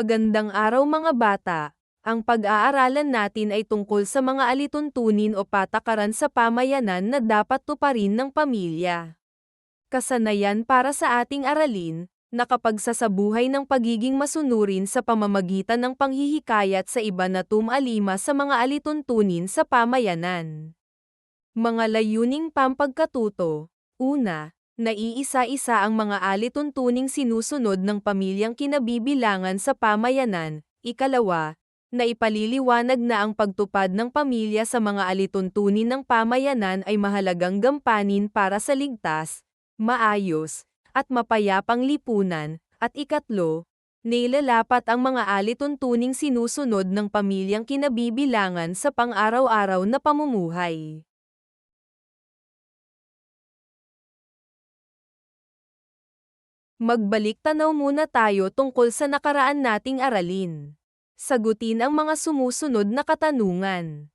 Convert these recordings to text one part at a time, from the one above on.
Magandang araw mga bata. Ang pag-aaralan natin ay tungkol sa mga alituntunin o patakaran sa pamayanan na dapat tuparin ng pamilya. Kasanayan para sa ating aralin, nakapagsasabuhay ng pagiging masunurin sa pamamagitan ng panghihikayat sa iba na tumalima sa mga alituntunin sa pamayanan. Mga layuning pampagkatuto. Una, naiisa-isa ang mga alituntuning sinusunod ng pamilyang kinabibilangan sa pamayanan. Ikalawa, na ipaliliwanag na ang pagtupad ng pamilya sa mga alituntunin ng pamayanan ay mahalagang gampanin para sa ligtas, maayos, at mapayapang lipunan, at ikatlo, nilalapat ang mga alituntuning sinusunod ng pamilyang kinabibilangan sa pang-araw-araw na pamumuhay. Magbalik tanaw muna tayo tungkol sa nakaraan nating aralin. Sagutin ang mga sumusunod na katanungan.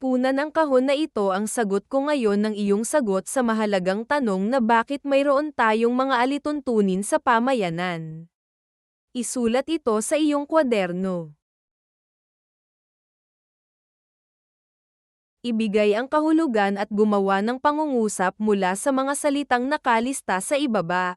Puna ng kahon na ito ang sagot ko ngayon ng iyong sagot sa mahalagang tanong na bakit mayroon tayong mga alituntunin sa pamayanan. Isulat ito sa iyong kwaderno. Ibigay ang kahulugan at gumawa ng pangungusap mula sa mga salitang nakalista sa ibaba.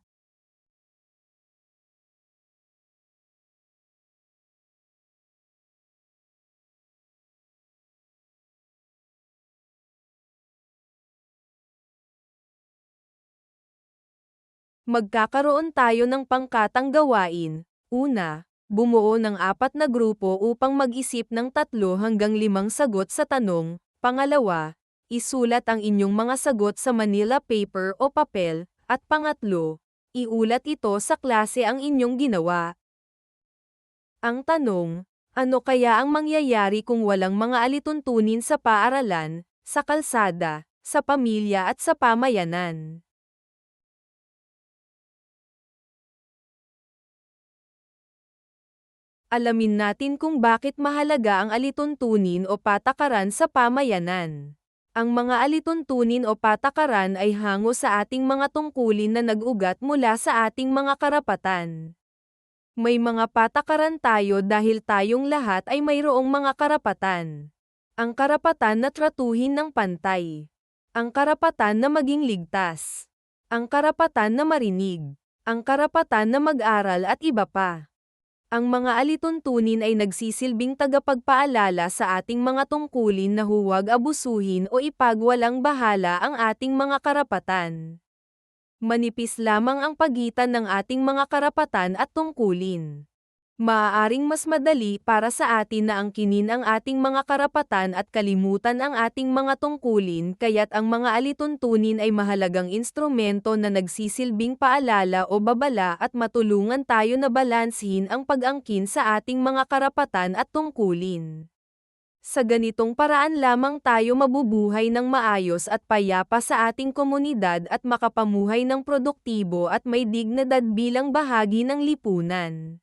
Magkakaroon tayo ng pangkatang gawain. Una, bumuo ng apat na grupo upang mag-isip ng tatlo hanggang limang sagot sa tanong, Pangalawa, isulat ang inyong mga sagot sa Manila paper o papel, at pangatlo, iulat ito sa klase ang inyong ginawa. Ang tanong, ano kaya ang mangyayari kung walang mga alituntunin sa paaralan, sa kalsada, sa pamilya at sa pamayanan? Alamin natin kung bakit mahalaga ang alituntunin o patakaran sa pamayanan. Ang mga alituntunin o patakaran ay hango sa ating mga tungkulin na nag-ugat mula sa ating mga karapatan. May mga patakaran tayo dahil tayong lahat ay mayroong mga karapatan. Ang karapatan na tratuhin ng pantay. Ang karapatan na maging ligtas. Ang karapatan na marinig. Ang karapatan na mag-aral at iba pa. Ang mga alituntunin ay nagsisilbing tagapagpaalala sa ating mga tungkulin na huwag abusuhin o ipagwalang bahala ang ating mga karapatan. Manipis lamang ang pagitan ng ating mga karapatan at tungkulin maaaring mas madali para sa atin na angkinin ang ating mga karapatan at kalimutan ang ating mga tungkulin kaya't ang mga alituntunin ay mahalagang instrumento na nagsisilbing paalala o babala at matulungan tayo na balansin ang pag-angkin sa ating mga karapatan at tungkulin. Sa ganitong paraan lamang tayo mabubuhay ng maayos at payapa sa ating komunidad at makapamuhay ng produktibo at may dignidad bilang bahagi ng lipunan.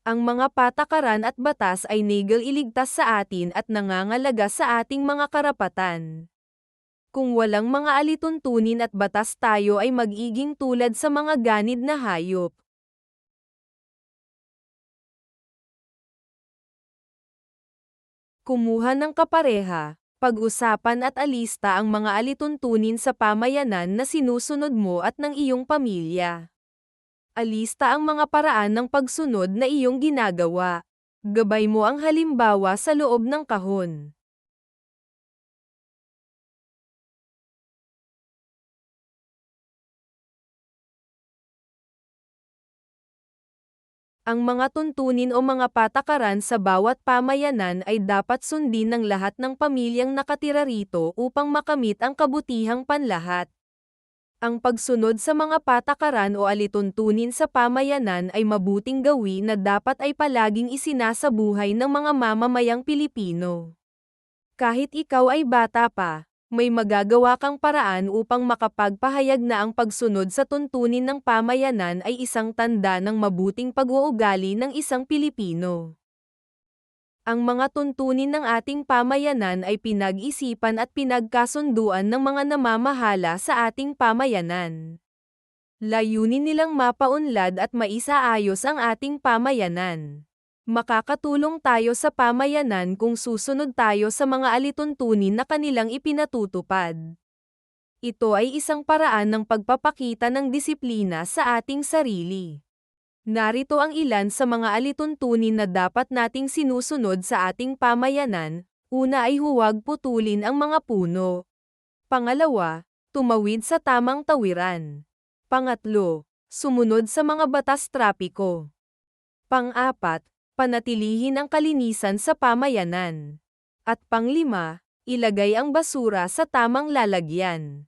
Ang mga patakaran at batas ay nigel iligtas sa atin at nangangalaga sa ating mga karapatan. Kung walang mga alituntunin at batas tayo ay magiging tulad sa mga ganid na hayop. Kumuha ng kapareha, pag-usapan at alista ang mga alituntunin sa pamayanan na sinusunod mo at ng iyong pamilya. Alista ang mga paraan ng pagsunod na iyong ginagawa. Gabay mo ang halimbawa sa loob ng kahon. Ang mga tuntunin o mga patakaran sa bawat pamayanan ay dapat sundin ng lahat ng pamilyang nakatira rito upang makamit ang kabutihang panlahat. Ang pagsunod sa mga patakaran o alituntunin sa pamayanan ay mabuting gawi na dapat ay palaging isinasabuhay ng mga mamamayang Pilipino. Kahit ikaw ay bata pa, may magagawa kang paraan upang makapagpahayag na ang pagsunod sa tuntunin ng pamayanan ay isang tanda ng mabuting pag-uugali ng isang Pilipino. Ang mga tuntunin ng ating pamayanan ay pinag-isipan at pinagkasunduan ng mga namamahala sa ating pamayanan. Layunin nilang mapaunlad at maisaayos ang ating pamayanan. Makakatulong tayo sa pamayanan kung susunod tayo sa mga alituntunin na kanilang ipinatutupad. Ito ay isang paraan ng pagpapakita ng disiplina sa ating sarili. Narito ang ilan sa mga alituntunin na dapat nating sinusunod sa ating pamayanan. Una ay huwag putulin ang mga puno. Pangalawa, tumawid sa tamang tawiran. Pangatlo, sumunod sa mga batas trapiko. Pang-apat, panatilihin ang kalinisan sa pamayanan. At panglima, ilagay ang basura sa tamang lalagyan.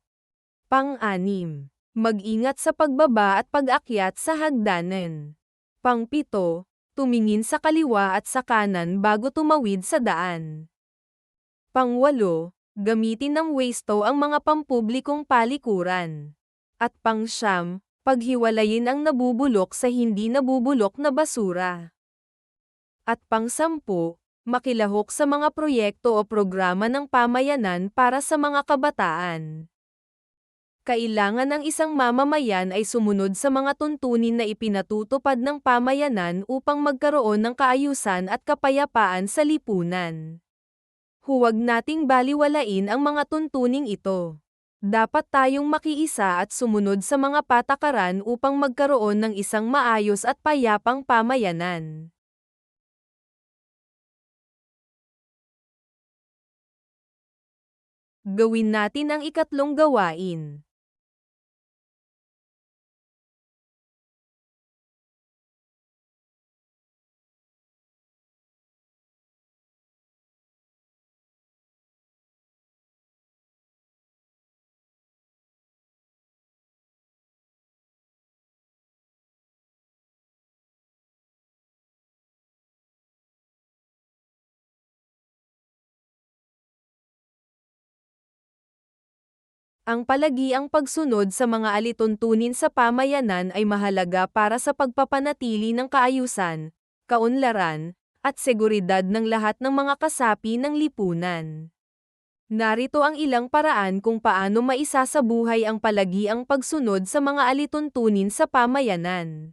Pang-anim, Mag-ingat sa pagbaba at pag-akyat sa hagdanan. Pangpito, tumingin sa kaliwa at sa kanan bago tumawid sa daan. Pangwalo, gamitin ng wasto ang mga pampublikong palikuran. At pangsyam, paghiwalayin ang nabubulok sa hindi nabubulok na basura. At pangsampu, makilahok sa mga proyekto o programa ng pamayanan para sa mga kabataan. Kailangan ng isang mamamayan ay sumunod sa mga tuntunin na ipinatutupad ng pamayanan upang magkaroon ng kaayusan at kapayapaan sa lipunan. Huwag nating baliwalain ang mga tuntuning ito. Dapat tayong makiisa at sumunod sa mga patakaran upang magkaroon ng isang maayos at payapang pamayanan. Gawin natin ang ikatlong gawain. Ang palagiang pagsunod sa mga alituntunin sa pamayanan ay mahalaga para sa pagpapanatili ng kaayusan, kaunlaran, at seguridad ng lahat ng mga kasapi ng lipunan. Narito ang ilang paraan kung paano maisasabuhay ang palagiang pagsunod sa mga alituntunin sa pamayanan.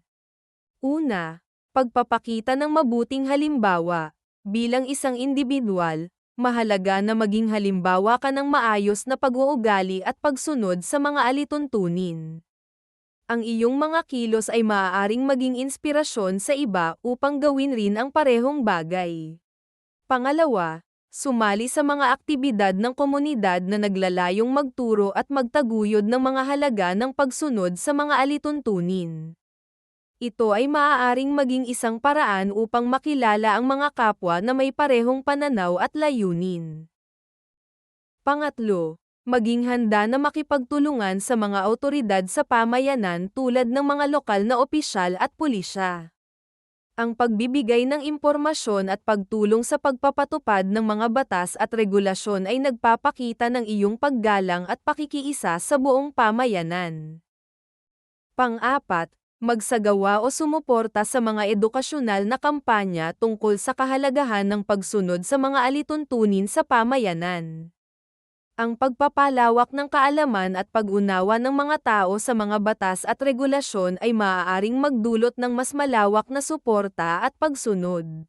Una, pagpapakita ng mabuting halimbawa. Bilang isang individual, mahalaga na maging halimbawa ka ng maayos na pag-uugali at pagsunod sa mga alituntunin. Ang iyong mga kilos ay maaaring maging inspirasyon sa iba upang gawin rin ang parehong bagay. Pangalawa, sumali sa mga aktibidad ng komunidad na naglalayong magturo at magtaguyod ng mga halaga ng pagsunod sa mga alituntunin. Ito ay maaaring maging isang paraan upang makilala ang mga kapwa na may parehong pananaw at layunin. Pangatlo, maging handa na makipagtulungan sa mga autoridad sa pamayanan tulad ng mga lokal na opisyal at pulisya. Ang pagbibigay ng impormasyon at pagtulong sa pagpapatupad ng mga batas at regulasyon ay nagpapakita ng iyong paggalang at pakikiisa sa buong pamayanan. Pang-apat, magsagawa o sumuporta sa mga edukasyonal na kampanya tungkol sa kahalagahan ng pagsunod sa mga alituntunin sa pamayanan. Ang pagpapalawak ng kaalaman at pag-unawa ng mga tao sa mga batas at regulasyon ay maaaring magdulot ng mas malawak na suporta at pagsunod.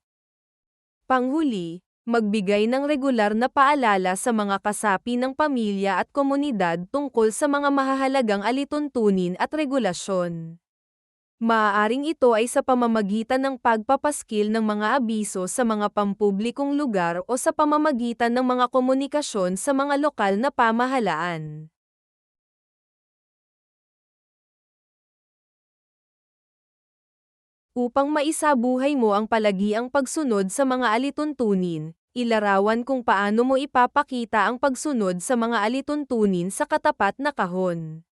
Panghuli, magbigay ng regular na paalala sa mga kasapi ng pamilya at komunidad tungkol sa mga mahahalagang alituntunin at regulasyon. Maaaring ito ay sa pamamagitan ng pagpapaskil ng mga abiso sa mga pampublikong lugar o sa pamamagitan ng mga komunikasyon sa mga lokal na pamahalaan. Upang maisabuhay mo ang palagiang pagsunod sa mga alituntunin, ilarawan kung paano mo ipapakita ang pagsunod sa mga alituntunin sa katapat na kahon.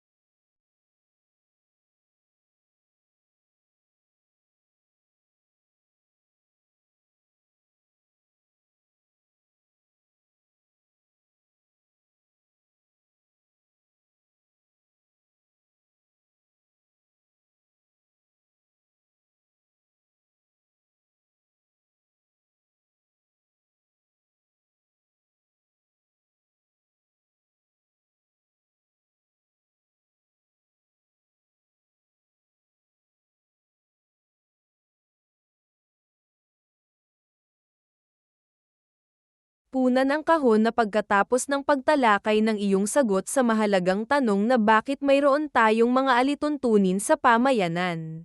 Punan ang kahon na pagkatapos ng pagtalakay ng iyong sagot sa mahalagang tanong na bakit mayroon tayong mga alituntunin sa pamayanan.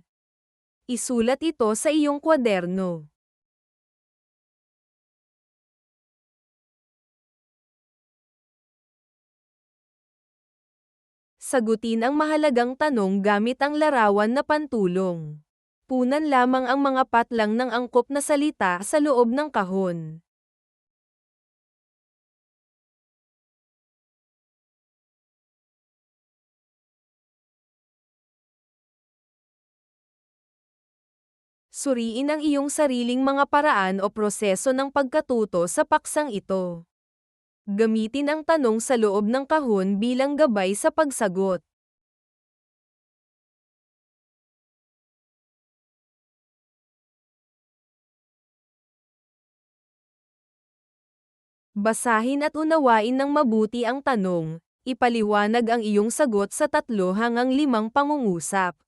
Isulat ito sa iyong kwaderno. Sagutin ang mahalagang tanong gamit ang larawan na pantulong. Punan lamang ang mga patlang ng angkop na salita sa loob ng kahon. Suriin ang iyong sariling mga paraan o proseso ng pagkatuto sa paksang ito. Gamitin ang tanong sa loob ng kahon bilang gabay sa pagsagot. Basahin at unawain ng mabuti ang tanong, ipaliwanag ang iyong sagot sa tatlo hanggang limang pangungusap.